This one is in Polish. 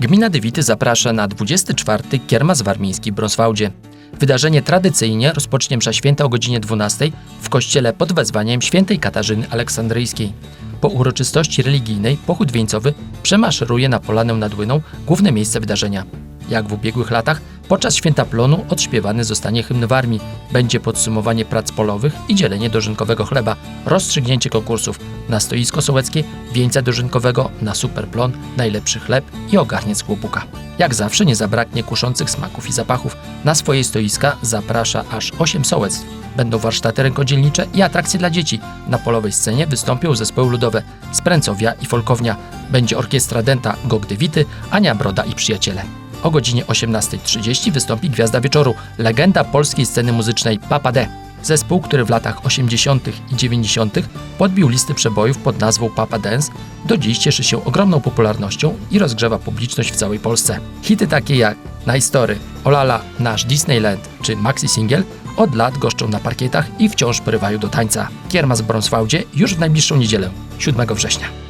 Gmina Dywity zaprasza na 24. Kiermas Warmiński w Brąswałdzie. Wydarzenie tradycyjnie rozpocznie msza święta o godzinie 12 w kościele pod wezwaniem świętej Katarzyny Aleksandryjskiej. Po uroczystości religijnej pochód wieńcowy przemaszeruje na Polanę nad Łyną, główne miejsce wydarzenia. Jak w ubiegłych latach, podczas święta plonu odśpiewany zostanie hymn w armii. Będzie podsumowanie prac polowych i dzielenie dożynkowego chleba, rozstrzygnięcie konkursów na stoisko sołeckie, wieńca dożynkowego, na superplon, najlepszy chleb i ogarniec chłopuka. Jak zawsze nie zabraknie kuszących smaków i zapachów. Na swoje stoiska zaprasza aż 8 sołectw. Będą warsztaty rękodzielnicze i atrakcje dla dzieci. Na polowej scenie wystąpią zespoły ludowe z Pręcowia i Folkownia. Będzie orkiestra dęta Gogdywity, Ania Broda i przyjaciele. O godzinie 18.30 wystąpi gwiazda wieczoru, legenda polskiej sceny muzycznej Papa D. Zespół, który w latach 80. i 90. podbił listy przebojów pod nazwą Papa Dance, do dziś cieszy się ogromną popularnością i rozgrzewa publiczność w całej Polsce. Hity takie jak Nice Olala, Nasz Disneyland czy Maxi Single od lat goszczą na parkietach i wciąż porywają do tańca. Kiermas w Brąswałdzie już w najbliższą niedzielę, 7 września.